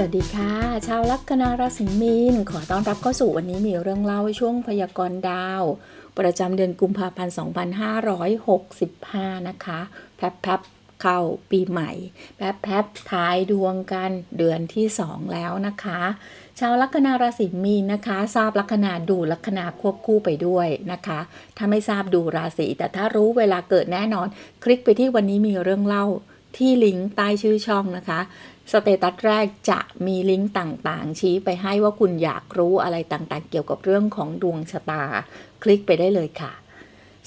สวัสดีค่ะ ชาวลัคนาราศีมีน ขอต้อนรับเข้าสู่วันนี้มีเรื่องเล่าช่วงพยากรณ์ดาว ประจำเดือนกุมภาพันธ์ 2565 นะคะ แพบแพบเข้าปีใหม่ แพบแพบท้ายดวงกันเดือนที่ 2 แล้วนะคะ ชาวลัคนาราศีมีนนะคะ ทราบลัคนาดูลัคนาควบคู่ไปด้วยนะคะ ถ้าไม่ทราบดูราศีแต่ถ้ารู้เวลาเกิดแน่นอน คลิกไปที่วันนี้มีเรื่องเล่าที่ลิงก์ใต้ชื่อช่องนะคะ สเตตัสแรกจะมีลิงก์ต่างๆ ชี้ไปให้ว่าคุณอยากรู้อะไรต่างๆ เกี่ยวกับเรื่องของดวงชะตา คลิกไปได้เลยค่ะ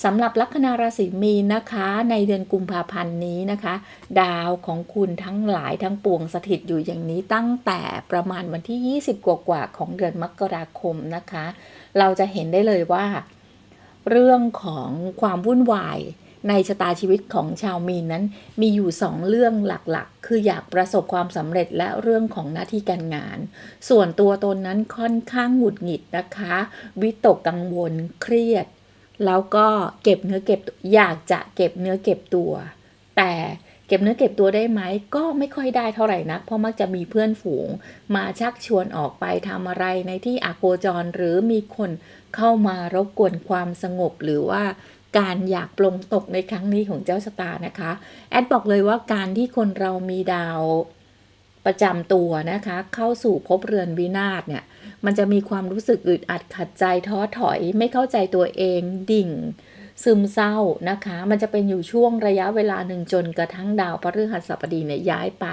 สำหรับลัคนาราศีมีนนะคะ ในเดือนกุมภาพันธ์นี้นะคะ ดาวของคุณทั้งหลายทั้งปวงสถิตอยู่อย่างนี้ตั้งแต่ประมาณวันที่ 20 กว่าๆของเดือนมกราคมนะคะ เราจะเห็นได้เลยว่า เรื่องของความวุ่นวาย ในชะตาชีวิตของชาวมีนนั้น มีอยู่สองเรื่องหลักๆ คืออยากประสบความสำเร็จและเรื่องของหน้าที่การงาน ส่วนตัวตนนั้นค่อนข้างหงุดหงิดนะคะ วิตกกังวลเครียด แล้วก็เก็บเนื้อเก็บอยากจะเก็บเนื้อเก็บตัว แต่เก็บเนื้อเก็บตัวได้ไหมก็ไม่ค่อยได้เท่าไหร่นัก เพราะมักจะมีเพื่อนฝูง มาชักชวนออกไปทำอะไรในที่อโกจรหรือมีคนเข้ามารบกวนความสงบหรือว่า การอยากปลงตกในครั้งนี้ของเจ้าชะตานะคะ แอดบอกเลยว่าการที่คนเรามีดาวประจำตัวนะคะ เข้าสู่ภพเรือนวินาศเนี่ย มันจะมีความรู้สึกอึดอัดขัดใจท้อถอย ไม่เข้าใจตัวเองดิ่ง ซึมเศร้านะคะ มันจะเป็นอยู่ช่วงระยะเวลาหนึ่งจนกระทั่งดาวพฤหัสบดีเนี่ยย้ายไป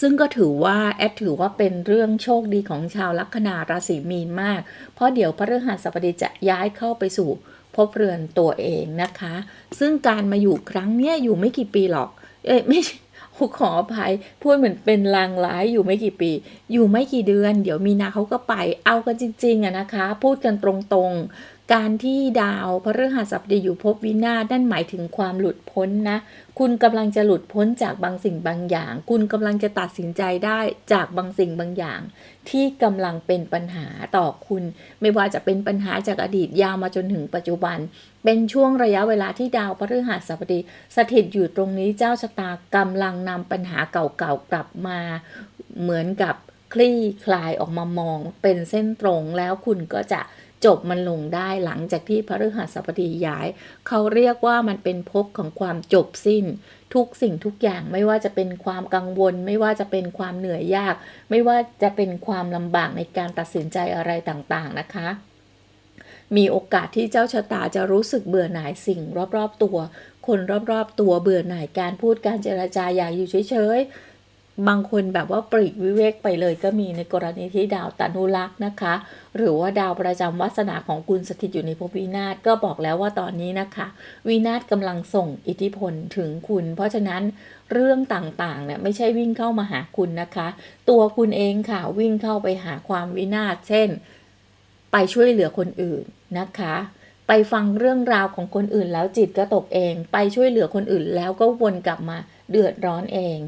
ซึ่งก็ถือว่าแอดถือว่าเป็นเรื่องโชคดีของชาวลัคนาราศีมีนมาก เพราะเดี๋ยวพฤหัสบดีจะย้ายเข้าไปสู่ พบเรือนตัวเองนะคะ ซึ่งการมาอยู่ครั้งเนี้ยอยู่ไม่กี่ปีหรอก เอ้ยไม่ขออภัยพูดเหมือนเป็นลางร้ายอยู่ไม่กี่ปี อยู่ไม่กี่เดือน เดี๋ยวมีนาเขาก็ไป เอากันจริงๆอะนะคะ พูดกันตรงๆ การที่ดาวพฤหัสบดีอยู่ภพวินาศนั่นหมายถึงความหลุดพ้นนะ คุณกำลังจะหลุดพ้นจากบางสิ่งบางอย่าง คุณกำลังจะตัดสินใจได้จากบางสิ่งบางอย่าง ที่กำลังเป็นปัญหาต่อคุณ ไม่ว่าจะเป็นปัญหาจากอดีตยาวมาจนถึงปัจจุบัน เป็นช่วงระยะเวลาที่ดาวพฤหัสบดี สถิตอยู่ตรงนี้เจ้าชะตากำลังนำปัญหาเก่าๆกลับมา เหมือนกับคลี่คลายออกมามองเป็นเส้นตรงแล้วคุณก็จะ จบมันลงได้หลังจากที่พระฤหัสบดีย้าย เขาเรียกว่ามันเป็นภพของความจบสิ้น ทุกสิ่งทุกอย่างไม่ว่าจะเป็นความกังวล ไม่ว่าจะเป็นความเหนื่อยยาก ไม่ว่าจะเป็นความลำบากในการตัดสินใจอะไรต่างๆนะคะมีโอกาสที่เจ้าชะตาจะรู้สึกเบื่อหน่ายสิ่งรอบๆตัว คนรอบๆตัวเบื่อหน่ายการพูดการเจรจาอยากอยู่เฉยๆ บางคนแบบว่าปลีกวิเวกไปเลยก็มีในกรณีที่ดาวตานุรักษ์นะคะ หรือว่าดาวประจำวาสนาของคุณสถิตอยู่ในภพวินาศก็บอกแล้วว่าตอนนี้นะคะ วินาศกำลังส่งอิทธิพลถึงคุณ เพราะฉะนั้นเรื่องต่างๆเนี่ยไม่ใช่วิ่งเข้ามาหาคุณนะคะ ตัวคุณเองค่ะวิ่งเข้าไปหาความวินาศเช่น ไปช่วยเหลือคนอื่นนะคะไปฟังเรื่องราวของคนอื่นแล้วจิตก็ตกเอง ไปช่วยเหลือคนอื่นแล้วก็วนกลับมา เดือดร้อนเอง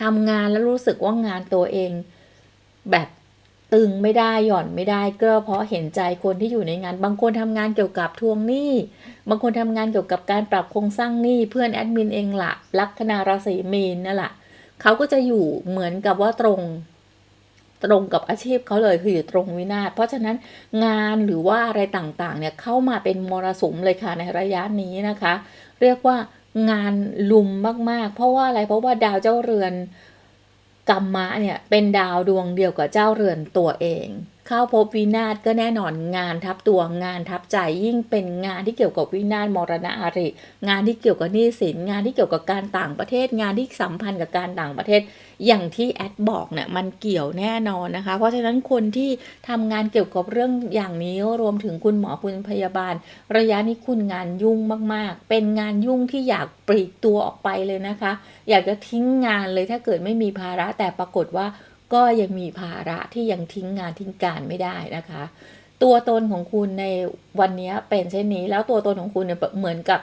ทำงานแล้วรู้สึกว่างานตัวเอง แบบตึงไม่ได้หย่อนไม่ได้ก็เพราะเห็นใจคนที่อยู่ในงาน บางคนทำงานเกี่ยวกับทวงหนี้ บางคนทำงานเกี่ยวกับการปรับโครงสร้างหนี้เพื่อนแอดมินเองละลัคนาราศีมีนนั่นแหละเขาก็จะอยู่เหมือนกับว่าตรงตรงกับอาชีพเขาเลยคืออยู่ตรงวินาศเพราะฉะนั้นงานหรือว่าอะไรต่างๆ เนี่ยเข้ามาเป็นมรสุมเลยค่ะในระยะนี้นะคะ เรียกว่า งานลุมมาก ๆ เพราะว่าอะไรเพราะว่าดาวเจ้าเรือนกรรมะเนี่ยเป็นดาวดวงเดียวกับเจ้าเรือนตัวเอง เข้าพบวินาศก็แน่นอนงานทับตัวงานทับใจยิ่งเป็นงานที่เกี่ยวกับวินาศมรณะอาริ งานที่เกี่ยวกับหนี้สินงานที่เกี่ยวกับการต่างประเทศ งานที่สัมพันธ์กับการต่างประเทศ อย่างที่แอดบอกเนี่ยมันเกี่ยวแน่นอนนะคะ เพราะฉะนั้นคนที่ทำงานเกี่ยวกับเรื่องอย่างนี้รวมถึงคุณหมอคุณพยาบาล ระยะนี้คุณงานยุ่งมากๆ เป็นงานยุ่งที่อยากปลีกตัวออกไปเลยนะคะ อยากจะทิ้งงานเลยถ้าเกิดไม่มีภาระแต่ปรากฏว่า ก็ยังมีภาระที่ยังทิ้งงานทิ้งการไม่ได้นะคะ ตัวตนของคุณในวันนี้เป็นเช่นนี้ แล้วตัวตนของคุณเนี่ยเหมือนกับ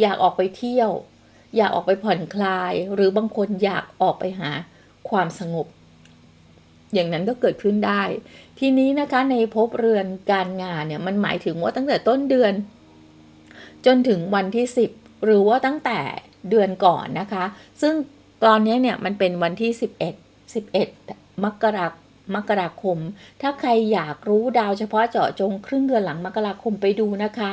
อยากออกไปเที่ยว อยากออกไปผ่อนคลาย หรือบางคนอยากออกไปหาความสงบ อย่างนั้นก็เกิดขึ้นได้ ทีนี้นะคะในภพเรือนการงานเนี่ยมันหมายถึงว่าตั้งแต่ต้นเดือน จนถึงวันที่ 10 หรือว่าตั้งแต่เดือนก่อนนะคะ ซึ่งตอนนี้เนี่ยมันเป็นวันที่ 11 11 มกรามกราคม ถ้าใครอยากรู้ดาวเฉพาะเจาะจงครึ่งเดือนหลังมกราคมไปดูนะคะ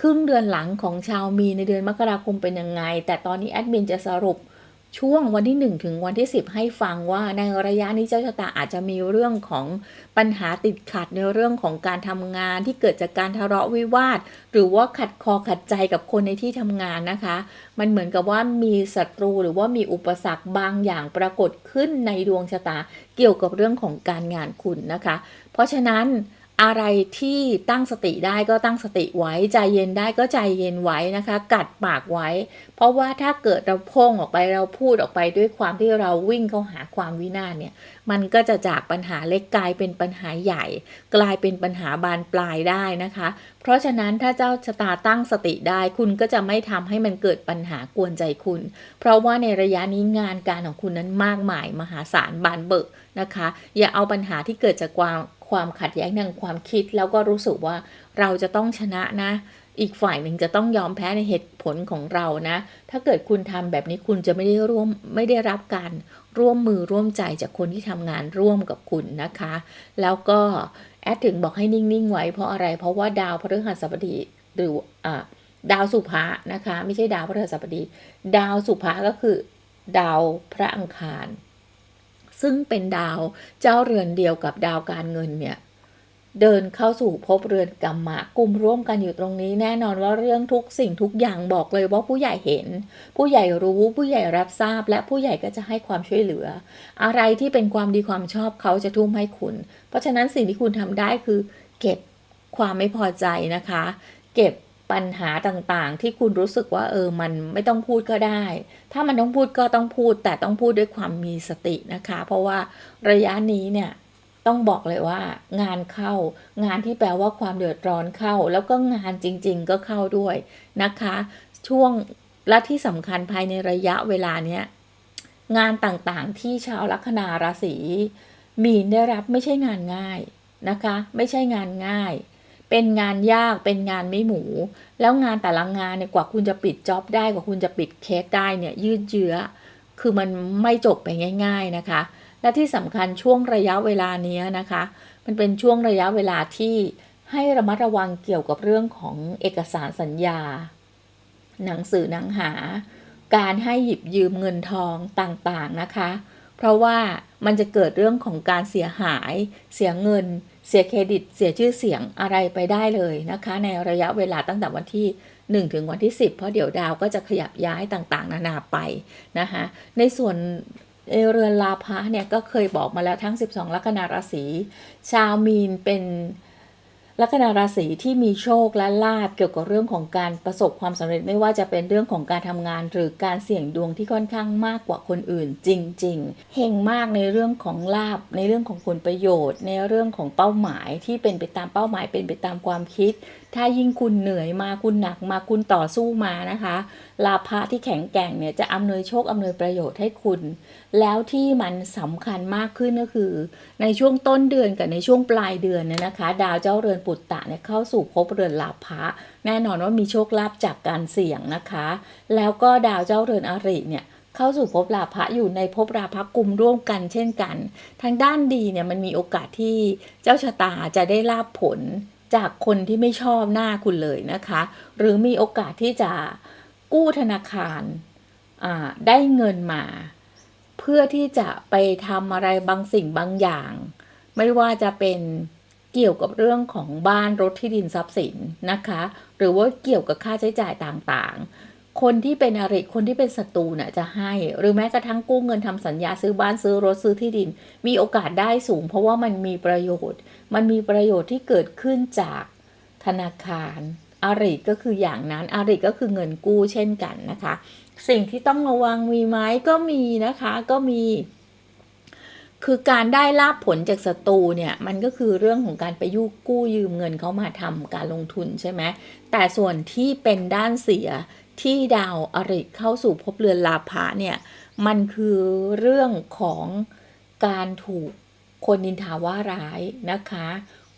ครึ่งเดือนหลังของชาวมีในเดือนมกราคมเป็นยังไง แต่ตอนนี้แอดมินจะสรุป ช่วงวันที่ 1 ถึงวันที่ 10 ให้ฟังว่าในระยะนี้เจ้าชะตาอาจจะมีเรื่องของปัญหาติดขัดในเรื่องของการทำงานที่เกิดจากการทะเลาะวิวาท หรือว่าขัดคอขัดใจกับคนในที่ทำงานนะคะ มันเหมือนกับว่ามีศัตรูหรือว่ามีอุปสรรคบางอย่างปรากฏขึ้นในดวงชะตาเกี่ยวกับเรื่องของการงานคุณนะคะ เพราะฉะนั้น อะไรที่ตั้งสติได้ก็ตั้งสติไว้ ใจเย็นได้ก็ใจเย็นไว้นะคะ กัดปากไว้ เพราะว่าถ้าเกิดเราพ่งออกไปเราพูดออกไปด้วยความที่เราวิ่งเข้าหาความวินาศเนี่ย มันก็จะจากปัญหาเล็กกลายเป็นปัญหาใหญ่ กลายเป็นปัญหาบานปลายได้นะคะ เพราะฉะนั้นถ้าเจ้าชะตาตั้งสติได้ คุณก็จะไม่ทำให้มันเกิดปัญหากวนใจคุณ เพราะว่าในระยะนี้งานการของคุณนั้นมากมายมหาศาลบานเบิกนะคะ อย่าเอาปัญหาที่เกิดจากความ ความขัดแย้งทางความคิด แล้วก็รู้สึกว่าเราจะต้องชนะนะ อีกฝ่ายหนึ่งจะต้องยอมแพ้ในเหตุผลของเรานะ ถ้าเกิดคุณทำแบบนี้คุณจะไม่ได้ร่วมไม่ได้รับการร่วมมือร่วมใจจากคนที่ทำงานร่วมกับคุณนะคะ แล้วก็แอดถึงบอกให้นิ่งๆไว้เพราะอะไร เพราะว่าดาวพฤหัสบดีหรืออ่าดาวสุภะนะคะ ไม่ใช่ดาวพฤหัสบดี ดาวสุภะก็คือ ดาวพระอังคาร ซึ่งเป็นดาวเจ้าเรือนเดียวกับดาวการเงินเนี่ยเดินเข้าสู่ภพเรือนกรรมะกลุ่มร่วมกันอยู่ตรงนี้แน่นอนว่าเรื่องทุกสิ่งทุกอย่างบอกเลยว่าผู้ใหญ่เห็น ผู้ใหญ่รู้ผู้ใหญ่รับทราบ และผู้ใหญ่ก็จะให้ความช่วยเหลือ อะไรที่เป็นความดีความชอบเขาจะทุ่มให้คุณ เพราะฉะนั้นสิ่งที่คุณทำได้คือ เก็บความไม่พอใจนะคะ เก็บ ปัญหาต่างๆ ที่คุณรู้สึกว่าเออมันไม่ต้องพูดก็ได้ ถ้ามันต้องพูดก็ต้องพูด แต่ต้องพูดด้วยความมีสตินะคะ เพราะว่าระยะนี้เนี่ยต้องบอกเลยว่างานเข้า งานที่แปลว่าความเดือดร้อนเข้า แล้วก็งานจริง ๆ ก็เข้าด้วยนะคะ ช่วงและที่สำคัญภายในระยะเวลาเนี้ยงานต่างๆที่ชาวลัคนาราศีมีนได้รับไม่ใช่งานง่ายนะคะ ไม่ใช่งานง่าย เป็นงานยากเป็นงานไม่หมู แล้วงานแต่ละงานเนี่ยกว่าคุณจะปิดจ็อบได้กว่าคุณจะปิดเคสได้เนี่ยยืดเยื้อ คือมันไม่จบไปง่าย ๆนะคะ และที่สำคัญช่วงระยะเวลานี้นะคะ มันเป็นช่วงระยะเวลาที่ให้ระมัดระวังเกี่ยวกับเรื่องของเอกสารสัญญา หนังสือหนังหา การให้หยิบยืมเงินทองต่างๆนะคะ เพราะว่ามันจะเกิดเรื่องของการเสียหาย เสียเงิน เสียเครดิต เสียชื่อเสียงอะไรไปได้เลยนะคะ ในระยะเวลาตั้งแต่วันที่ 1 ถึงวันที่ 10 เพราะเดี๋ยวดาวก็จะขยับย้ายต่างๆ นานาไปนะคะในส่วนเรือนลาภะเนี่ยก็เคยบอกมาแล้วทั้ง 12 ลัคนาราศีชาวมีนเป็น ลัคนาราศีที่มีโชคและลาบเกี่ยวกับเรื่องของการประสบความสำเร็จไม่ว่าจะเป็นเรื่องของการทำงาน หรือการเสี่ยงดวงที่ค่อนข้างมากกว่าคนอื่น จริง ๆเฮงมากในเรื่องของลาบในเรื่องของผลประโยชน์ ในเรื่องของเป้าหมายที่เป็นไปตามเป้าหมายเป็นไปตามความคิด ถ้ายิ่งคุณเหนื่อยมาคุณหนักมาคุณต่อสู้มานะคะลาภะที่แข็งแกร่งเนี่ยจะอำนวยโชคอำนวยประโยชน์ให้คุณ แล้วที่มันสำคัญมากขึ้นก็คือ ในช่วงต้นเดือนกับในช่วงปลายเดือนเนี่ยนะคะ ดาวเจ้าเรือนปุตตะเนี่ยเข้าสู่ภพเรือนลาภะแน่นอนว่ามีโชคลาภจากการเสี่ยงนะคะ แล้วก็ดาวเจ้าเรือนอริเนี่ยเข้าสู่ภพลาภะอยู่ในภพราภะกลุ่มร่วมกันเช่นกัน ทางด้านดีเนี่ยมันมีโอกาสที่เจ้าชะตาจะได้ลาบผล จากคนที่ไม่ชอบหน้าคุณเลยนะคะ หรือมีโอกาสที่จะกู้ธนาคารได้เงินมา เพื่อที่จะไปทำอะไรบางสิ่งบางอย่าง ไม่ว่าจะเป็นเกี่ยวกับเรื่องของบ้านรถที่ดินทรัพย์สินนะคะ หรือว่าเกี่ยวกับค่าใช้จ่ายต่างๆ คนที่เป็นอริคนที่เป็นศัตรูน่ะจะให้ หรือแม้กระทั่งกู้เงินทำสัญญาซื้อบ้านซื้อรถซื้อที่ดิน มีโอกาสได้สูง เพราะว่ามันมีประโยชน์ มันมีประโยชน์ที่เกิดขึ้นจากธนาคารอริก็คืออย่างนั้นอริก็คือเงินกู้เช่นกันนะคะ สิ่งที่ต้องระวังมีไหมก็มีนะคะก็มี คือการได้ลาบผลจากศัตรูเนี่ยมันก็คือเรื่องของการไปยุกู้ยืมเงินเขามาทำการลงทุนใช่ไหมแต่ส่วนที่เป็นด้านเสีย ที่ดาวอริเข้าสู่ภพเรือนลาภะเนี่ย มันคือเรื่องของการถูกคนนินทาว่าร้ายนะคะ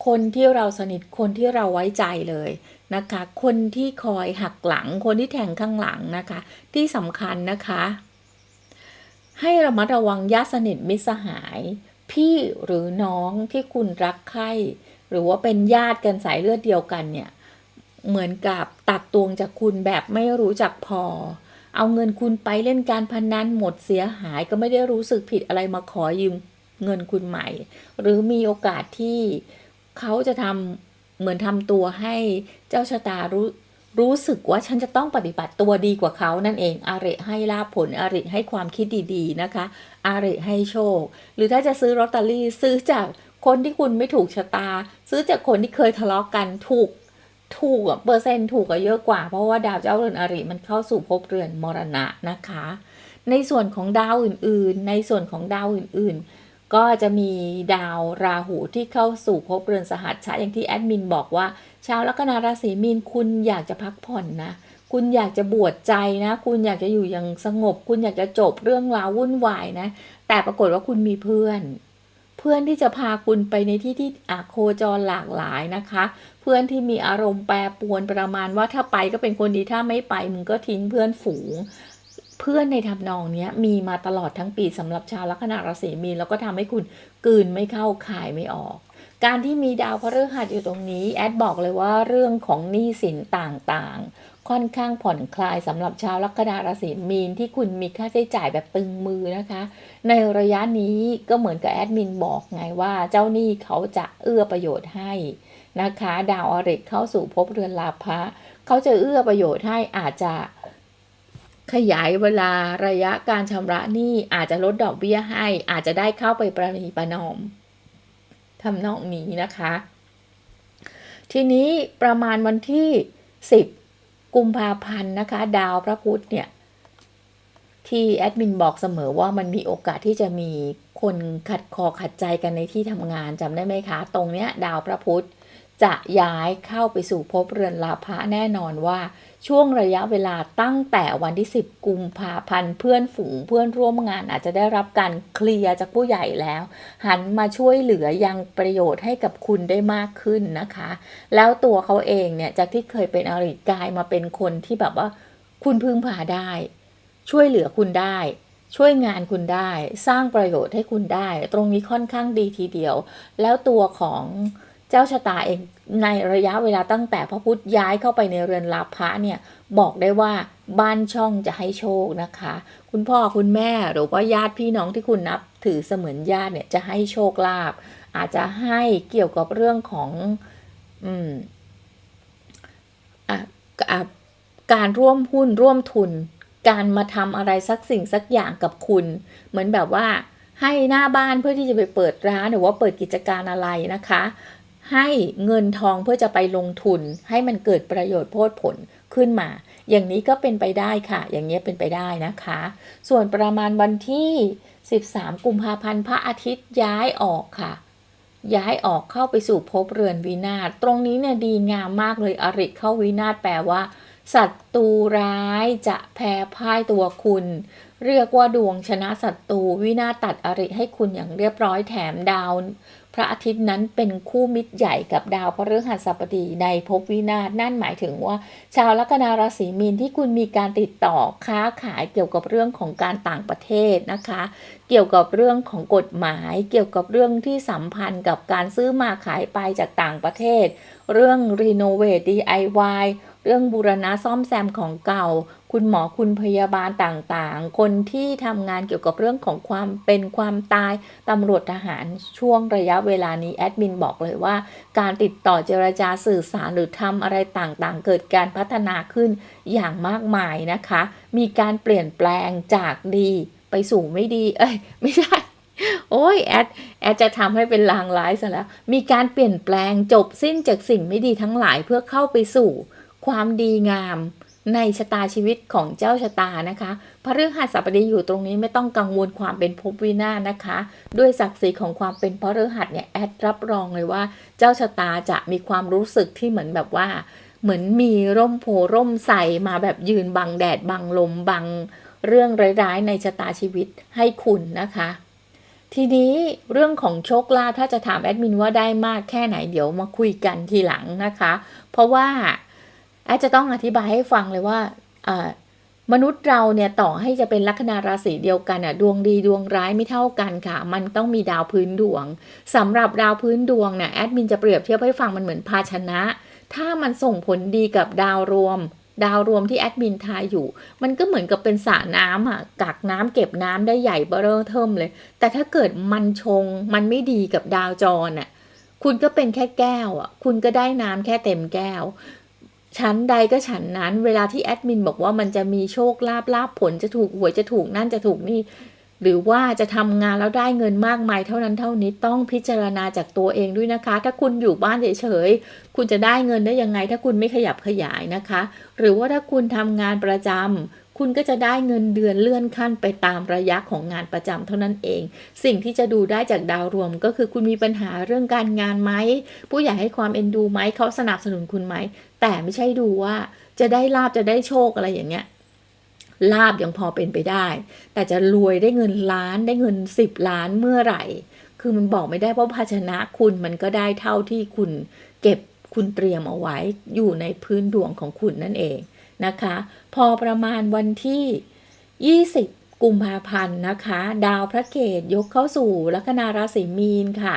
คนที่เราสนิทคนที่เราไว้ใจเลยนะคะ คนที่คอยหักหลัง คนที่แทงข้างหลังนะคะ ที่สำคัญนะคะ ให้ระมัดระวังญาติสนิทมิตรสหาย พี่หรือน้องที่คุณรักใคร่หรือว่าเป็นญาติกันสายเลือดเดียวกันเนี่ย เหมือนกับตักตวงจากคุณแบบไม่รู้จักพอ เอาเงินคุณไปเล่นการพนันหมดเสียหายก็ไม่ได้รู้สึกผิดอะไรมาขอยืมเงินคุณใหม่ หรือมีโอกาสที่เขาจะทำเหมือนทำตัวให้เจ้าชะตารู้รู้สึกว่าฉันจะต้องปฏิบัติตัวดีกว่าเขานั่นเองอาริให้ลาภผลอาริให้ความคิดดีๆนะคะอาริให้โชค หรือถ้าจะซื้อลอตเตอรี่ซื้อจากคนที่คุณไม่ถูกชะตา ซื้อจากคนที่เคยทะเลาะกันถูก ถูกอะเปอร์เซ็นต์ถูกก็เยอะกว่า เพราะว่าดาวเจ้าเรือนอริมันเข้าสู่ภพเรือนมรณะนะคะ ในส่วนของดาวอื่นๆ ในส่วนของดาวอื่นๆ ก็จะมีดาวราหูที่เข้าสู่ภพเรือนสหัสชะอย่างที่แอดมินบอกว่าชาวลัคนาราศีมีนคุณอยากจะพักผ่อนนะคุณอยากจะบวชใจนะ คุณอยากจะอยู่อย่างสงบ คุณอยากจะจบเรื่องราววุ่นวายนะ แต่ปรากฏว่าคุณมีเพื่อน เพื่อนที่จะพาคุณไปในที่ที่อโคจรหลากหลายนะคะ เพื่อนที่มีอารมณ์แปรปรวนประมาณว่าถ้าไปก็เป็นคนดีถ้าไม่ไปมึงก็ทิ้งเพื่อนฝูงเพื่อนในทำนองเนี้ยมีมาตลอดทั้งปีสำหรับชาวลัคนาราศีมีนแล้วก็ทำให้คุณกืนไม่เข้าขายไม่ออก การที่มีดาวพฤหัสอยู่ตรงนี้ แอดบอกเลยว่าเรื่องของหนี้สินต่างๆ ค่อนข้างผ่อนคลายสำหรับชาวลัคนาราศีมีนที่คุณมีค่าใช้จ่ายแบบตึงมือนะคะ ในระยะนี้ก็เหมือนกับแอดมินบอกไงว่า เจ้าหนี้เขาจะเอื้อประโยชน์ให้นะคะ ดาวอริกเข้าสู่ภพเรือนลาภะเขาจะเอื้อประโยชน์ให้อาจจะขยายเวลาระยะการชำระหนี้อาจจะลดดอกเบี้ยให้ อาจจะได้เข้าไปประนีประนอมทำนองนี้นะคะ ทีนี้ประมาณวันที่ 10 กุมภาพันธ์นะคะ ดาวพระพุธเนี่ย ที่แอดมินบอกเสมอว่ามันมีโอกาสที่จะมีคนขัดคอขัดใจกันในที่ทำงานจำได้ไหมคะ ตรงเนี้ย ดาวพระพุธ จะย้ายเข้าไปสู่ภพเรือนลาภะแน่นอนว่า ช่วงระยะเวลาตั้งแต่วันที่ 10 กุมภาพันธ์เพื่อนฝูงเพื่อนร่วมงานอาจจะได้รับการเคลียร์จากผู้ใหญ่แล้ว หันมาช่วยเหลือยังประโยชน์ให้กับคุณได้มากขึ้นนะคะ แล้วตัวเขาเองเนี่ยจากที่เคยเป็นอริกายมาเป็นคนที่แบบว่า คุณพึ่งพาได้ ช่วยเหลือคุณได้ช่วยงานคุณได้สร้างประโยชน์ให้คุณได้ ตรงนี้ค่อนข้างดีทีเดียว แล้วตัวของ เจ้าชะตาเองในระยะเวลาตั้งแต่พระพุทธย้ายเข้าไปในเรือนลาภะเนี่ยบอกได้ว่าบ้านช่องจะให้โชคนะคะ คุณพ่อคุณแม่หรือว่าญาติพี่น้องที่คุณนับถือเสมือนญาติเนี่ยจะให้โชคลาภอาจจะให้เกี่ยวกับเรื่องของอืมอะอะการร่วมหุ้นร่วมทุน การมาทำอะไรสักสิ่งสักอย่างกับคุณ เหมือนแบบว่าให้หน้าบ้านเพื่อที่จะไปเปิดร้านหรือว่าเปิดกิจการอะไรนะคะ ให้เงินทองเพื่อจะไปลงทุน ให้มันเกิดประโยชน์โพดผลขึ้นมา อย่างนี้ก็เป็นไปได้ค่ะ อย่างนี้เป็นไปได้นะคะ ส่วนประมาณวันที่ 13 กุมภาพันธ์พระอาทิตย์ย้ายออกค่ะ ย้ายออกเข้าไปสู่ภพเรือนวินาศตรงนี้เนี่ยดีงามมากเลยอริเข้าวินาศแปลว่าศัตรูร้ายจะแพ้พ่ายตัวคุณ เรียกว่าดวงชนะศัตรูวินาศตัดอริให้คุณอย่างเรียบร้อยแถมดาว พระอาทิตย์นั้นเป็นคู่มิตรใหญ่กับดาวพฤหัสบดีในภพวินาศนั่นหมายถึงว่า ชาวลัคนาราศีมีนที่คุณมีการติดต่อค้าขายเกี่ยวกับเรื่องของการต่างประเทศนะคะ เกี่ยวกับเรื่องของกฎหมาย เกี่ยวกับเรื่องที่สัมพันธ์กับการซื้อมาขายไปจากต่างประเทศ เรื่องรีโนเวท DIY เรื่องบูรณะซ่อมแซมของเก่า คุณหมอคุณพยาบาลต่างๆ คนที่ทำงานเกี่ยวกับเรื่องของความเป็นความตายตำรวจทหารช่วงระยะเวลานี้แอดมินบอกเลยว่า การติดต่อเจรจาสื่อสารหรือทำอะไรต่างๆ เกิดการพัฒนาขึ้นอย่างมากมายนะคะ มีการเปลี่ยนแปลงจากดีไปสู่ไม่ดี เอ้ยไม่ใช่โอ้ยแอดแอดจะทำให้เป็นลางร้ายซะแล้ว มีการเปลี่ยนแปลงจบสิ้นจากสิ่งไม่ดีทั้งหลายเพื่อเข้าไปสู่ ความดีงามในชะตาชีวิตของเจ้าชะตานะคะพระฤหัสบดีอยู่ตรงนี้ไม่ต้องกังวลความเป็นภพวินาศนะคะ ด้วยศักดิ์ศรีของความเป็นพระฤหัสเนี่ยแอดรับรองเลยว่า เจ้าชะตาจะมีความรู้สึกที่เหมือนแบบว่า เหมือนมีร่มโพร่มใสมาแบบยืนบังแดดบังลมบังเรื่องร้ายๆ ในชะตาชีวิตให้คุณนะคะ ทีนี้เรื่องของโชคลาภถ้าจะถามแอดมินว่าได้มากแค่ไหนเดี๋ยวมาคุยกันทีหลังนะคะ เพราะว่า อดจะต้องอธิบายให้ฟังเลยว่ามนุษย์เราเนี่ยต่อให้จะเป็นลัคนาราศีเดียวกันอะดวงดีดวงร้ายไม่เท่ากันค่ะ มันต้องมีดาวพื้นดวงสำหรับดาวพื้นดวงเนี่ยแอดมินจะเปรียบเทียบให้ฟังมันเหมือนภาชนะ ถ้ามันส่งผลดีกับดาวรวม ดาวรวมที่แอดมินทายอยู่ มันก็เหมือนกับเป็นสระน้ำอะกักน้ำเก็บน้ำได้ใหญ่เบ้อเร่อเทิมเลย แต่ถ้าเกิดมันชงมันไม่ดีกับดาวจรอะคุณก็เป็นแค่แก้วอะคุณก็ได้น้ำแค่เต็มแก้ว ชั้นใดก็ฉันนั้น เวลาที่แอดมินบอกว่ามันจะมีโชคลาภลาภผลจะถูกหวยจะถูกนั่นจะถูกนี่หรือว่าจะทำงานแล้วได้เงินมากมายเท่านั้นเท่านี้ต้องพิจารณาจากตัวเองด้วยนะคะ ถ้าคุณอยู่บ้านเฉยๆคุณจะได้เงินได้ยังไง ถ้าคุณไม่ขยับขยายนะคะ หรือว่าถ้าคุณทำงานประจำคุณก็จะได้เงินเดือนเลื่อนขั้นไปตามระยะของงานประจำเท่านั้นเอง สิ่งที่จะดูได้จากดาวรวมก็คือคุณมีปัญหาเรื่องการงานไหมผู้ใหญ่ให้ความเอ็นดูไหมเขาสนับสนุนคุณไหม แต่ไม่ใช่ดูว่าจะได้ลาบจะได้โชคอะไรอย่างเงี้ยลาบยังพอเป็นไปได้ แต่จะรวยได้เงินล้านได้เงินสิบล้านเมื่อไหร่ คือมันบอกไม่ได้เพราะภาชนะคุณมันก็ได้เท่าที่คุณเก็บคุณเตรียมเอาไว้อยู่ในพื้นดวงของคุณนั่นเองนะคะ พอประมาณวันที่ 20 กุมภาพันธ์นะคะ ดาวพระเกตยกเข้าสู่ลัคนาราศีมีนค่ะ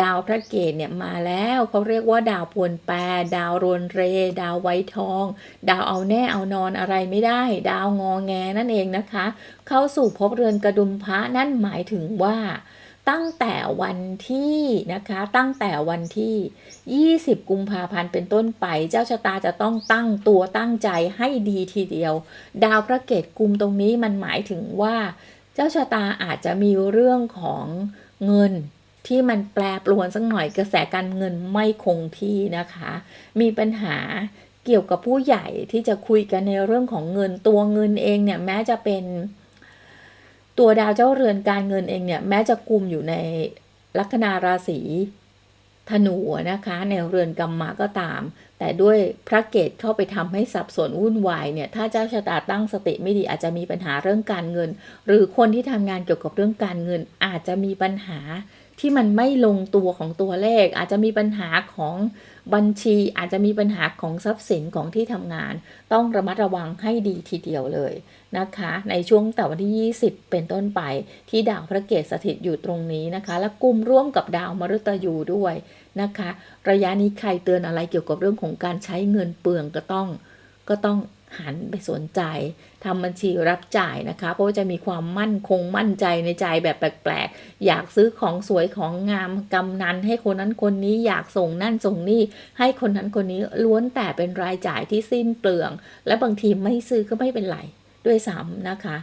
ดาวพระเกตเนี่ยมาแล้วเขาเรียกว่าดาวพวนแปรดาวรนเร ดาวไวทอง ดาวเอาแน่เอานอนอะไรไม่ได้ ดาวงอแงนั่นเองนะคะ เข้าสู่ภพเรือนกระดุมพระนั่นหมายถึงว่าตั้งแต่วันที่นะคะตั้งแต่วันที่ 20 กุมภาพันธ์เป็นต้นไป เจ้าชะตาจะต้องตั้งตัวตั้งใจให้ดีทีเดียว ดาวพระเกตกุมตรงนี้มันหมายถึงว่า เจ้าชะตาอาจจะมีเรื่องของเงิน ที่มันแปรปรวนสักหน่อยกระแสการเงินไม่คงที่นะคะ มีปัญหาเกี่ยวกับผู้ใหญ่ที่จะคุยกันในเรื่องของเงินตัวเงินเองเนี่ยแม้จะเป็นตัวดาวเจ้าเรือนการเงินเองเนี่ยแม้จะกุมอยู่ในลัคนาราศีธนูนะคะในเรือนกรรมะก็ตาม แต่ด้วยพระเกตเข้าไปทำให้สับสนวุ่นวายเนี่ยถ้าเจ้าชะตาตั้งสติไม่ดีอาจจะมีปัญหาเรื่องการเงิน หรือคนที่ทำงานเกี่ยวกับเรื่องการเงินอาจจะมีปัญหา ที่มันไม่ลงตัวของตัวเลข อาจจะมีปัญหาของบัญชี อาจจะมีปัญหาของทรัพย์สินของที่ทำงาน ต้องระมัดระวังให้ดีทีเดียวเลยนะคะ ในช่วงแต่วันที่ 20 เป็นต้นไป ที่ดาวพระเกศสถิตอยู่ตรงนี้นะคะ และกลุ่มร่วมกับดาวมฤตยูด้วยนะคะ ระยะนี้ใครเตือนอะไรเกี่ยวกับเรื่องของการใช้เงินเปลืองก็ต้องก็ต้อง หันไปสนใจทำบัญชีรับจ่ายนะคะ เพราะว่าจะมีความมั่นคงมั่นใจในใจแบบแปลกๆ อยากซื้อของสวยของงามกำนันให้คนนั้นคนนี้อยากส่งนั่นส่งนี่ ให้คนนั้นคนนี้ล้วนแต่เป็นรายจ่ายที่สิ้นเปลือง และบางทีไม่ซื้อก็ไม่เป็นไรด้วยซ้ำนะคะ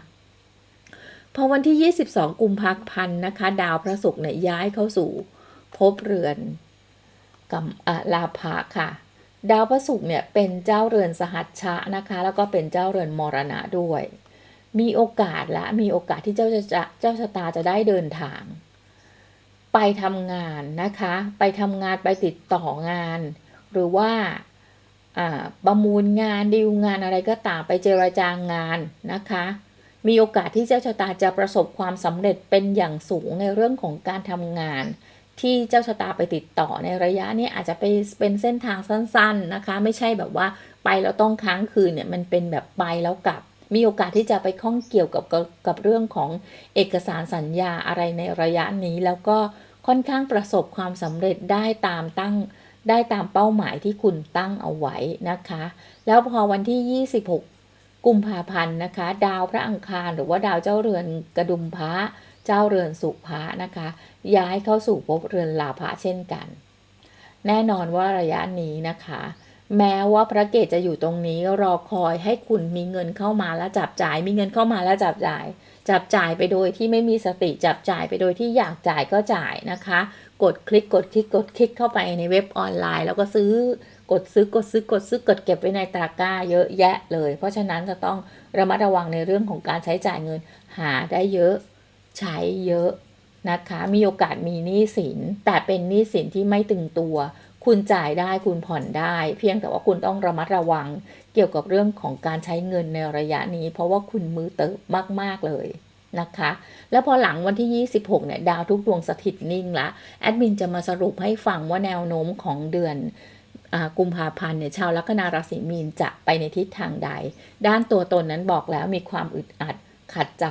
พอวันที่ 22 กุมภาพันธ์นะคะ ดาวพระศุกร์เนี่ยย้ายเข้าสู่ภพเรือนกับลาภะค่ะ ดาวพระศุกร์เนี่ยเป็นเจ้าเรือนสหัชชะนะคะ แล้วก็เป็นเจ้าเรือนมรณะด้วย มีโอกาสและมีโอกาสที่เจ้าจะเจ้าชะตาจะได้เดินทาง ไปทำงานนะคะ ไปทำงานไปติดต่องาน หรือว่าประมูลงานดีลงานอะไรก็ตามไปเจรจางานนะคะ มีโอกาสที่เจ้าชะตาจะประสบความสำเร็จเป็นอย่างสูงในเรื่องของการทำงาน ที่เจ้าชะตาไปติดต่อในระยะนี้อาจจะไปเป็นเส้นทางสั้น ๆนะคะ ไม่ใช่แบบว่าไปแล้วต้องค้างคืนเนี่ยมันเป็นแบบไปแล้วกลับ มีโอกาสที่จะไปข้องเกี่ยวกับกับเรื่องของเอกสารสัญญาอะไรในระยะนี้ แล้วก็ค่อนข้างประสบความสำเร็จได้ตามตั้งได้ตามเป้าหมายที่คุณตั้งเอาไว้นะคะ แล้วพอวันที่ 26 กุมภาพันธ์นะคะ ดาวพระอังคารหรือว่าดาวเจ้าเรือนกระดุมพระ จ้าเรือนสุภะนะคะ ย้ายเข้าสู่ภพเรือนลาภะเช่นกัน แน่นอนว่าระยะนี้นะคะ แม้ว่าพระเกตจะอยู่ตรงนี้รอคอยให้คุณมีเงินเข้ามาแล้วจับจ่าย มีเงินเข้ามาแล้วจับจ่าย จับจ่ายไปโดยที่ไม่มีสติจับจ่ายไปโดยที่อยากจ่ายก็จ่ายนะคะ กดคลิกกดคลิกกดคลิกเข้าไปในเว็บออนไลน์ แล้วก็ซื้อกดซื้อกดซื้อกดซื้อกดเก็บไว้ในตะกร้าเยอะแยะเลย เพราะฉะนั้นจะต้องระมัดระวังในเรื่องของการใช้จ่ายเงินหาได้เยอะ ใช้เยอะนะคะ มีโอกาสมีหนี้สิน แต่เป็นหนี้สินที่ไม่ตึงตัว คุณจ่ายได้คุณผ่อนได้ เพียงแต่ว่าคุณต้องระมัดระวัง เกี่ยวกับเรื่องของการใช้เงินในระยะนี้ เพราะว่าคุณมือเติบมาก ๆ เลยนะคะ แล้วพอหลังวันที่ 26 เนี่ย ดาวทุกดวงสถิตนิ่งละ แอดมินจะมาสรุปให้ฟังว่าแนวโน้มของเดือนอกุมภาพันธ์เนี่ยชาวลัคนาราศีมีนจะไปในทิศทางใด ด้านตัวตนนั้นบอกแล้วมีความอึดอัดขัดใจ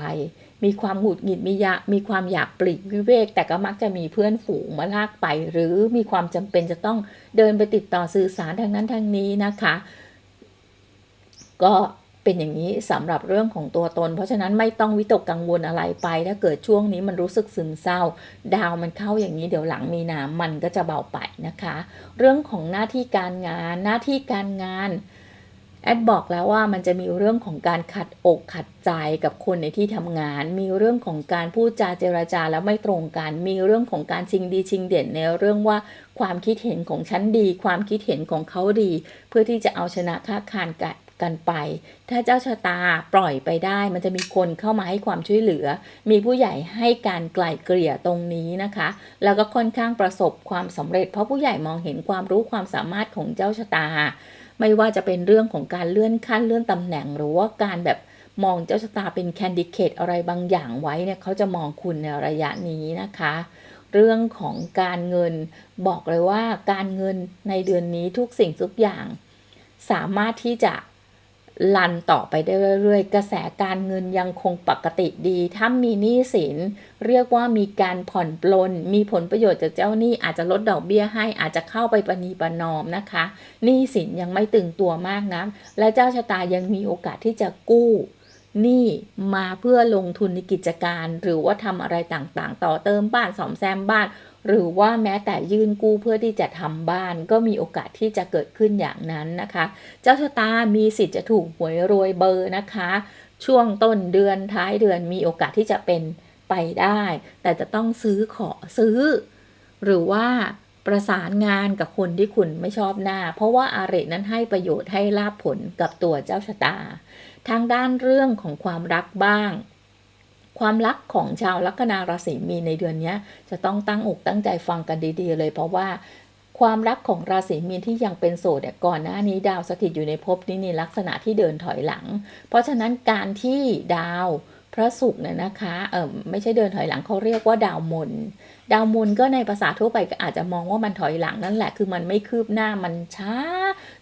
มีความหงุดหงิดมียะมีความอยากปลีกวิเวก แต่ก็มักจะมีเพื่อนฝูงมาลากไป หรือมีความจำเป็นจะต้องเดินไปติดต่อสื่อสารทางนั้นทางนี้นะคะ ก็เป็นอย่างนี้สำหรับเรื่องของตัวตน เพราะฉะนั้นไม่ต้องวิตกกังวลอะไรไป ถ้าเกิดช่วงนี้มันรู้สึกซึมเศร้า ดาวมันเข้าอย่างนี้เดี๋ยวหลังมีนามันก็จะเบาไปนะคะ เรื่องของหน้าที่การงานหน้าที่การงาน แอดบอกแล้วว่ามันจะมีเรื่องของการขัดอกขัดใจกับคนในที่ทำงาน มีเรื่องของการพูดจาเจรจาแล้วไม่ตรงกัน มีเรื่องของการชิงดีชิงเด่นในเรื่องว่าความคิดเห็นของฉันดี ความคิดเห็นของเขาดี เพื่อที่จะเอาชนะค้าคานกันกันไป ถ้าเจ้าชะตาปล่อยไปได้ มันจะมีคนเข้ามาให้ความช่วยเหลือ มีผู้ใหญ่ให้การไกล่เกลี่ยตรงนี้นะคะ แล้วก็ค่อนข้างประสบความสำเร็จ เพราะผู้ใหญ่มองเห็นความรู้ความสามารถของเจ้าชะตา ไม่ว่าจะเป็นเรื่องของการเลื่อนขั้นเลื่อนตำแหน่ง หรือว่าการแบบมองเจ้าชะตาเป็นแคนดิเดตอะไรบางอย่างไว้เนี่ยเขาจะมองคุณในระยะนี้นะคะ เรื่องของการเงินบอกเลยว่าการเงินในเดือนนี้ทุกสิ่งทุกอย่าง สามารถที่จะ ลันต่อไปได้เรื่อยๆ กระแสการเงินยังคงปกติดี ถ้ามีหนี้สิน เรียกว่ามีการผ่อนปลน มีผลประโยชน์จากเจ้าหนี้อาจจะลดดอกเบี้ยให้อาจจะเข้าไปประนีประนอมนะคะหนี้สินยังไม่ตึงตัวมากนะและเจ้าชะตายังมีโอกาสที่จะกู้หนี้มาเพื่อลงทุนในกิจการ หรือว่าทำอะไรต่างๆ ต่อเติมบ้านสอมแซมบ้าน หรือว่าแม้แต่ยื่นกู้เพื่อที่จะทำบ้านก็มีโอกาสที่จะเกิดขึ้นอย่างนั้นนะคะ เจ้าชะตามีสิทธิ์จะถูกหวยรวยเบอร์นะคะ ช่วงต้นเดือนท้ายเดือนมีโอกาสที่จะเป็นไปได้ แต่จะต้องซื้อขอซื้อ หรือว่าประสานงานกับคนที่คุณไม่ชอบหน้า เพราะว่าอาเรนั้นให้ประโยชน์ให้ลาบผลกับตัวเจ้าชะตา ทางด้านเรื่องของความรักบ้าง ความรักของชาวลัคนาราศีมีนในเดือนนี้จะต้องตั้งอกตั้งใจฟังกันดี ๆ เลยเพราะว่าความรักของราศีมีนที่ยังเป็นโสดเนี่ยก่อนหน้านี้ดาวสถิตอยู่ในภพนี้ในลักษณะที่เดินถอยหลัง เพราะฉะนั้นการที่ดาว พระศุกร์เนี่ยนะคะเออไม่ใช่เดินถอยหลังเขาเรียกว่าดาวมน ดาวมนก็ในภาษาทั่วไปก็อาจจะมองว่ามันถอยหลังนั่นแหละ คือมันไม่คืบหน้ามันช้า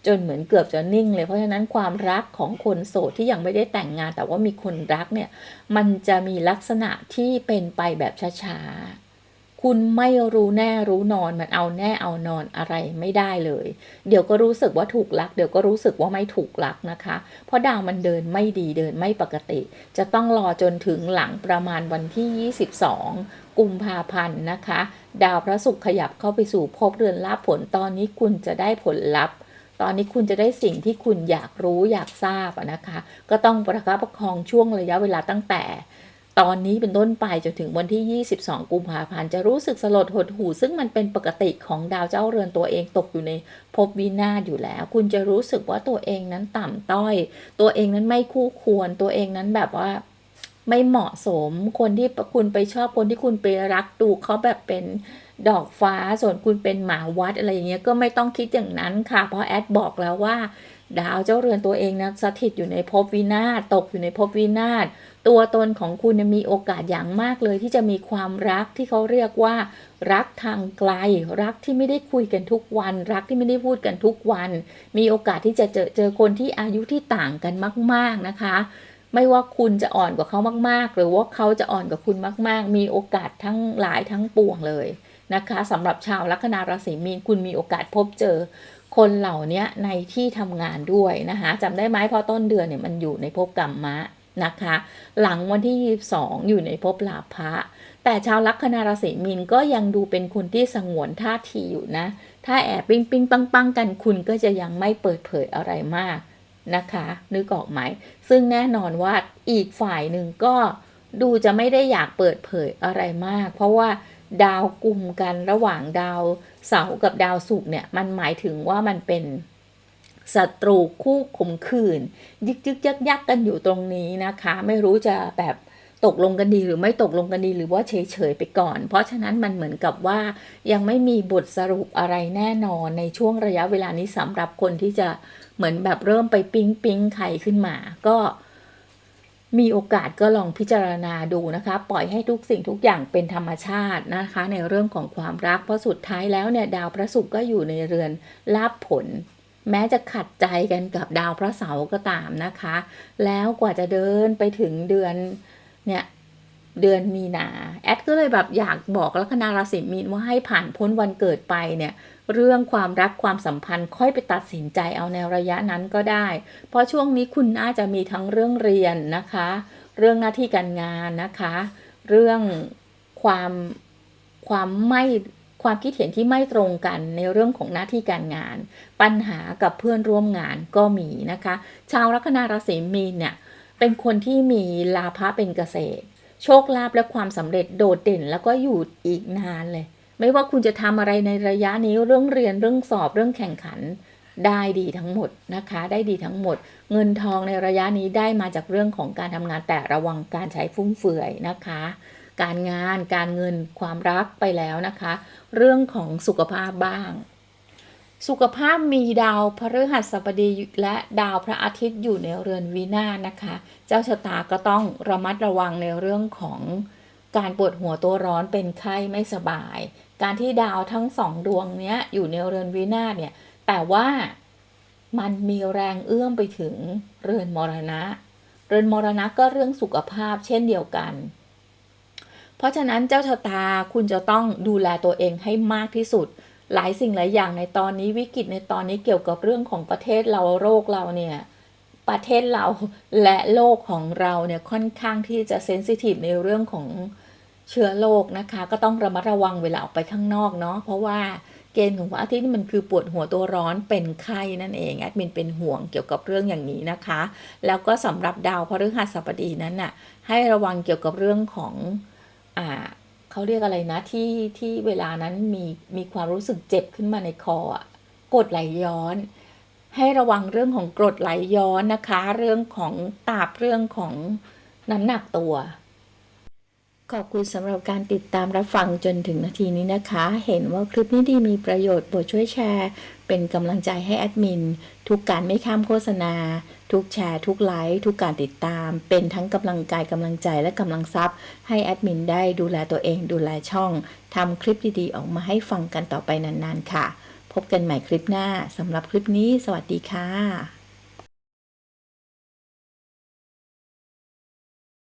จนเหมือนเกือบจะนิ่งเลย เพราะฉะนั้นความรักของคนโสดที่ยังไม่ได้แต่งงาน แต่ว่ามีคนรักเนี่ย มันจะมีลักษณะที่เป็นไปแบบช้าๆ คุณไม่รู้แน่รู้นอนมันเอาแน่เอานอนอะไรไม่ได้เลย เดี๋ยวก็รู้สึกว่าถูกลัก เดี๋ยวก็รู้สึกว่าไม่ถูกลักนะคะ เพราะดาวมันเดินไม่ดีเดินไม่ปกติ จะต้องรอจนถึงหลังประมาณวันที่ 22 กุมภาพันธ์นะคะ ดาวพระศุกร์ขยับเข้าไปสู่ภพเรือนลาภผลตอนนี้คุณจะได้ผลลัพธ์ตอนนี้คุณจะได้สิ่งที่คุณอยากรู้อยากทราบนะคะ ก็ต้องประคับประคองช่วงระยะเวลาตั้งแต่ ตอนนี้เป็นต้นไปจนถึงวันที่ 22 กุมภาพันธ์จะรู้สึกสลดหดหู่ซึ่งมันเป็นปกติของดาวเจ้าเรือนตัวเองตกอยู่ในภพวินาศอยู่แล้ว คุณจะรู้สึกว่าตัวเองนั้นต่ำต้อย ตัวเองนั้นไม่คู่ควร ตัวเองนั้นแบบว่าไม่เหมาะสม คนที่คุณไปชอบคนที่คุณไปรักดูเขาแบบเป็นดอกฟ้าส่วนคุณเป็นหมาวัดอะไรอย่างเงี้ยก็ไม่ต้องคิดอย่างนั้นค่ะ เพราะแอดบอกแล้วว่า ดาวเจ้าเรือนตัวเองนะสถิตอยู่ในภพวินาศตกอยู่ในภพวินาศ ตัวตนของคุณมีโอกาสอย่างมากเลย ที่จะมีความรักที่เขาเรียกว่า รักทางไกล รักที่ไม่ได้คุยกันทุกวัน รักที่ไม่ได้พูดกันทุกวัน มีโอกาสที่จะเจอเจอคนที่อายุที่ต่างกันมาก ๆนะคะ ไม่ว่าคุณจะอ่อนกว่าเขามาก ๆ หรือว่าเขาจะอ่อนกว่าคุณมาก ๆ มีโอกาสทั้งหลายทั้งปวงเลยนะคะสำหรับชาวลัคนาราศีมีนคุณมีโอกาสพบเจอคนเหล่านี้ในที่ทำงานด้วยนะคะจำได้ไหมพอต้นเดือนเนี่ยมันอยู่ในภพกรรมะ นะคะ หลังวันที่ 22 อยู่ในภพลาภะแต่ชาวลัคนาราศีมีนก็ยังดูเป็นคนที่สงวนท่าทีอยู่นะ ถ้าแอบปิ้งปิ้งปังปังกันคุณก็จะยังไม่เปิดเผยอะไรมากนะคะนึกออกไหม ซึ่งแน่นอนว่าอีกฝ่ายหนึ่งก็ดูจะไม่ได้อยากเปิดเผยอะไรมาก เพราะว่าดาวกลุ่มกันระหว่างดาวเสาร์กับดาวศุกร์เนี่ย มันหมายถึงว่ามันเป็น ศัตรูคู่ขมขืน ยึกยึกยักยักกันอยู่ตรงนี้นะคะ ไม่รู้จะแบบตกลงกันดีหรือไม่ตกลงกันดีหรือว่าเฉยเฉยๆไปก่อน เพราะฉะนั้นมันเหมือนกับว่ายังไม่มีบทสรุปอะไรแน่นอนในช่วงระยะเวลานี้สำหรับคนที่จะเหมือนแบบเริ่มไปปิ๊งปิ๊งใครขึ้นมา ก็มีโอกาสก็ลองพิจารณาดูนะคะ ปล่อยให้ทุกสิ่งทุกอย่างเป็นธรรมชาตินะคะ ในเรื่องของความรักเพราะสุดท้ายแล้วเนี่ยดาวพระศุกร์ก็อยู่ในเรือนลาภผล แม้จะขัดใจกันกับดาวพระเสาร์ก็ตามนะคะ แล้วกว่าจะเดินไปถึงเดือนเนี่ยเดือนมีนาแอดก็เลยแบบอยากบอกลัคนาราศีมีนว่าให้ผ่านพ้นวันเกิดไปเนี่ยเรื่องความรักความสัมพันธ์ค่อยไปตัดสินใจเอาในระยะนั้นก็ได้ เพราะช่วงนี้คุณน่าจะมีทั้งเรื่องเรียนนะคะ เรื่องหน้าที่การงานนะคะ เรื่องความความไม่ ความคิดเห็นที่ไม่ตรงกันในเรื่องของหน้าที่การงาน ปัญหากับเพื่อนร่วมงานก็มีนะคะ ชาวลัคนาราศีมีนเนี่ยเป็นคนที่มีลาภะเป็นเกษตร โชคลาภและความสำเร็จโดดเด่นแล้วก็อยู่อีกนานเลย ไม่ว่าคุณจะทำอะไรในระยะนี้เรื่องเรียนเรื่องสอบเรื่องแข่งขันได้ดีทั้งหมดนะคะ ได้ดีทั้งหมด เงินทองในระยะนี้ได้มาจากเรื่องของการทำงานแต่ระวังการใช้ฟุ่มเฟือยนะคะ การงาน การเงินความรักไปแล้วนะคะ เรื่องของสุขภาพบ้าง สุขภาพมีดาวพฤหัสบดีและดาวพระอาทิตย์อยู่ในเรือนวินานะคะ เจ้าชะตาก็ต้องระมัดระวังในเรื่องของการปวดหัวตัวร้อนเป็นไข้ไม่สบาย การที่ดาวทั้งสองดวงเนี้ยอยู่ในเรือนวินาเนี่ย แต่ว่ามันมีแรงเอื้อมไปถึงเรือนมรณะ เรือนมรณะก็เรื่องสุขภาพเช่นเดียวกัน เพราะฉะนั้นเจ้าชะตาคุณจะต้องดูแลตัวเองให้มากที่สุด หลายสิ่งหลายอย่างในตอนนี้วิกฤตในตอนนี้เกี่ยวกับเรื่องของประเทศเราโรคเราเนี่ยประเทศเราและโลกของเราเนี่ยค่อนข้างที่จะเซนซิทีฟในเรื่องของเชื้อโรคนะคะ ก็ต้องระมัดระวังเวลาออกไปข้างนอกเนาะเพราะว่าเกณฑ์ของพระอาทิตย์นี่มันคือปวดหัวตัวร้อนเป็นไข้นั่นเองแอดมินเป็นห่วงเกี่ยวกับเรื่องอย่างนี้นะคะ แล้วก็สำหรับดาวพฤหัสบดีนั้นน่ะให้ระวังเกี่ยวกับเรื่องของ อ่าเขาเรียกอะไรนะที่ที่เวลานั้นมีมีความรู้สึกเจ็บขึ้นมาในคออะกรดไหลย้อน ให้ระวังเรื่องของกรดไหลย้อนนะคะ เรื่องของตาบเรื่องของน้ำหนักตัว ขอบคุณสำหรับการติดตามรับฟังจนถึงนาทีนี้นะคะ เห็นว่าคลิปนี้ดีมีประโยชน์โปรดช่วยแชร์ เป็นกำลังใจให้แอดมิน ทุกการไม่ข้ามโฆษณา ทุกแชร์ ทุกไลค์ ทุกการติดตาม เป็นทั้งกำลังกายกำลังใจและกำลังทรัพย์ ให้แอดมินได้ดูแลตัวเองดูแลช่องทำคลิปดีๆ ออกมาให้ฟังกันต่อไปนานๆค่ะ พบกันใหม่คลิปหน้าสำหรับคลิปนี้ สวัสดีค่ะ